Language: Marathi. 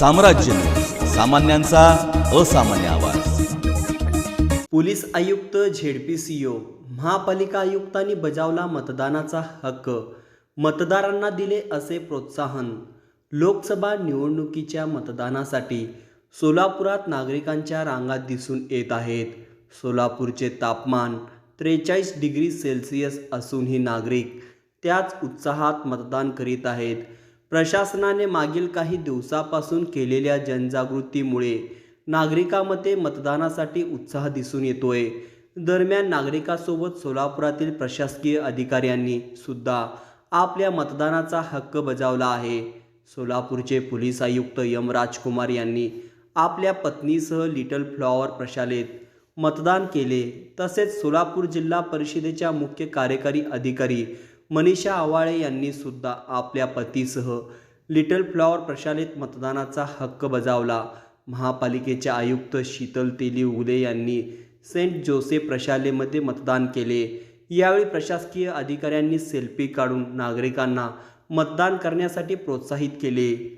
साम्राज्य. सामान्यांचा असामान्य आवाज. पोलीस आयुक्त झेडपीसीओ महापालिका आयुक्तांनी बजावला मतदानाचा हक्क. मतदारांना दिले असे प्रोत्साहन. लोकसभा निवडणुकीच्या मतदानासाठी सोलापुरात नागरिकांच्या रांगा दिसून येत आहेत. सोलापूरचे तापमान त्रेचाळीस डिग्री सेल्सिअस असूनही नागरिक त्याच उत्साहात मतदान करीत आहेत. प्रशासनाने मागील काही दिवसापासून केलेल्या जनजागृतीमुळे नागरिकांमध्ये मतदानासाठी उत्साह दिसून येतोय. दरम्यान नागरिकासोबत सोलापुरातील प्रशासकीय अधिकाऱ्यांनी सुद्धा आपल्या मतदानाचा हक्क बजावला आहे. सोलापूरचे पोलीस आयुक्त यम राजकुमार यांनी आपल्या पत्नीसह लिटल फ्लॉवर प्रशालेत मतदान केले. तसेच सोलापूर जिल्हा परिषदेच्या मुख्य कार्यकारी अधिकारी मनीषा आवाळे यांनी सुद्धा आपल्या पतीसह लिटल फ्लॉवर प्रशालेत मतदानाचा हक्क बजावला. महापालिकेचे आयुक्त शीतल तेली उगले यांनी सेंट जोसेफ प्रशालेमध्ये मतदान केले. यावेळी प्रशासकीय अधिकाऱ्यांनी सेल्फी काढून नागरिकांना मतदान करण्यासाठी प्रोत्साहित केले.